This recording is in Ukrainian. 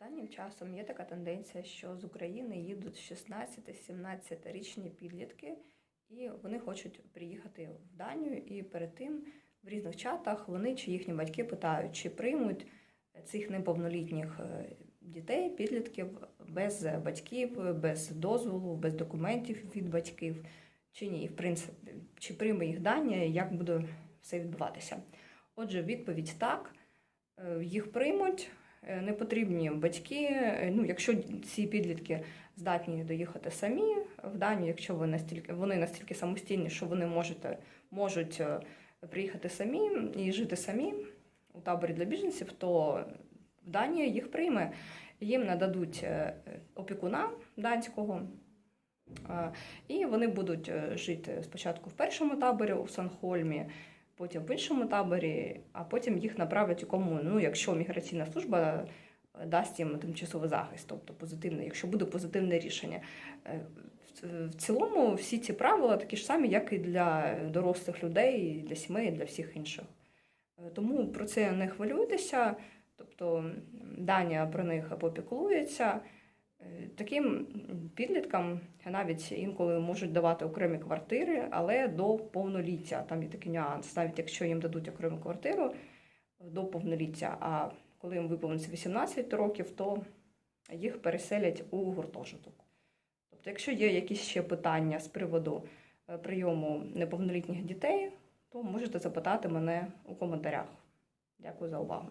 Останнім часом є така тенденція, що з України їдуть 16-17-річні підлітки, і вони хочуть приїхати в Данію. І перед тим в різних чатах вони чи їхні батьки питають, чи приймуть цих неповнолітніх е, дітей, підлітків без батьків, без дозволу, без документів від батьків, чи ні, в принципі, чи прийме їх Данія, як буде все відбуватися. Отже, відповідь так. Е, Їх приймуть, не потрібні батьки. Е, Ну, якщо ці підлітки здатні доїхати самі в Данію, якщо вони настільки вони настільки самостійні, що вони можете, можуть е, приїхати самі і жити самі у таборі для біженців, то Данія їх прийме. Їм нададуть е, опікуна данського. е, І вони будуть е, жити спочатку в першому таборі у Санхольмі, потім в іншому таборі, а потім їх направлять у комуну. Ну, якщо міграційна служба е, дасть їм тимчасовий захист, тобто позитивне, якщо буде позитивне рішення. Е, в- цілому всі ці правила такі ж самі, як і для дорослих людей, для сімей, і для всіх інших. Е, Тому про це не хвилюйтеся. Тобто Данія про них попіклується. Е, Таким підліткам навіть інколи можуть давати окремі квартири, але до повноліття. Там є такий нюанс, навіть якщо їм дадуть окрему квартиру до повноліття, а коли їм виповниться 18 років, то їх переселять у гуртожиток. Тобто, якщо є якісь ще питання з приводу е, прийому неповнолітніх дітей, то можете запитати мене у коментарях. Дякую за увагу.